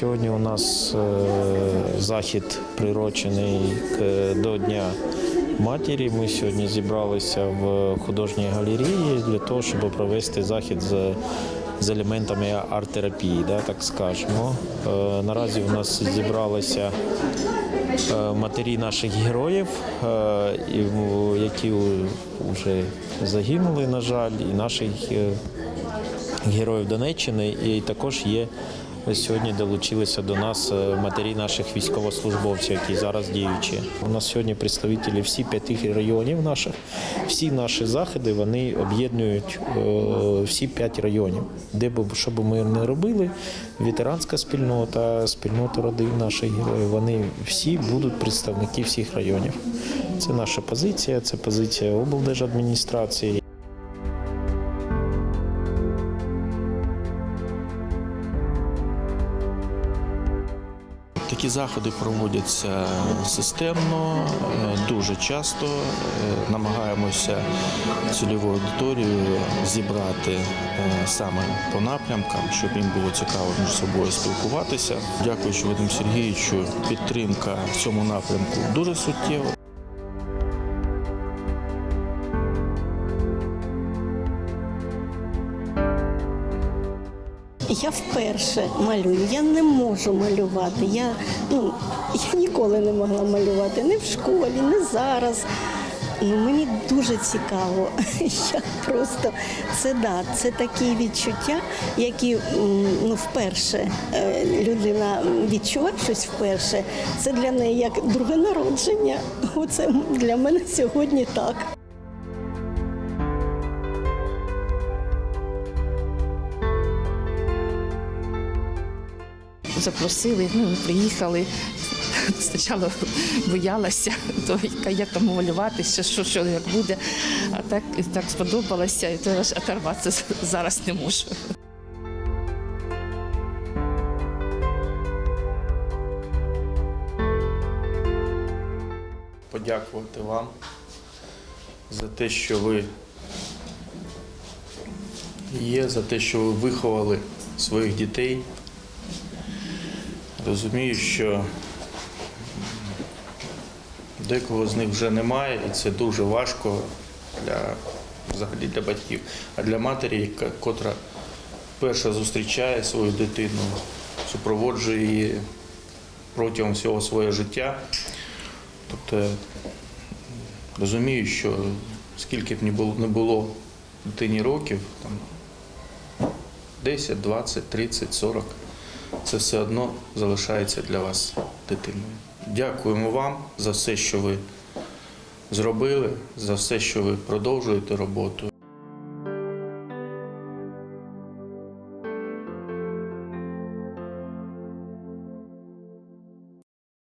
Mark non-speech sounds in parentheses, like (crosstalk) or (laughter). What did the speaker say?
Сьогодні у нас е, захід прирочений до Дня матері. Ми сьогодні зібралися в художній галереї для того, щоб провести захід з, з елементами арт-терапії, да, так скажемо. Е, Наразі у нас зібралися е, матері наших героїв, які вже загинули, на жаль, і наших героїв Донеччини, і також є. Сьогодні долучилися до нас е, матері наших військовослужбовців, які зараз діючі. У нас сьогодні представники всі п'яти районів наших. Всі наші заходи вони об'єднують е, всі п'ять районів. Де б що б ми не робили, ветеранська спільнота, спільнота родин наших героїв, вони всі будуть представники всіх районів. Це наша позиція, це позиція облдержадміністрації. Такі заходи проводяться системно, е, дуже часто. Е, Намагаємося цільову аудиторію зібрати е, саме по напрямкам, щоб їм було цікаво між собою спілкуватися. Дякуючи Вадиму Сергійовичу, підтримка в цьому напрямку дуже суттєва. Я вперше малюю. Я не можу малювати. Я, ну, я ніколи не могла малювати ні в школі, ні зараз. Ну, мені дуже цікаво. (laughs) Я просто це да, це такі відчуття, які ну, вперше е, людина відчує щось вперше. Це для неї як друге народження. Оце для мене сьогодні так. Запросили, ну, ми приїхали. Спочатку боялася, то як там малюватися, що, що як буде. А так, так сподобалося, і то аж оторватися зараз не можу. подякувати вам за те, що ви є, за те, що ви виховали своїх дітей. Розумію, що декого з них вже немає, і це дуже важко для, взагалі для батьків. А для матері, яка, котра перша зустрічає свою дитину, супроводжує її протягом всього свого життя. Тобто розумію, що скільки б не було дитині років, там 10, 20, 30, 40, це все одно залишається для вас дитиною. Дякуємо вам за все, що ви зробили, за все, що ви продовжуєте роботу.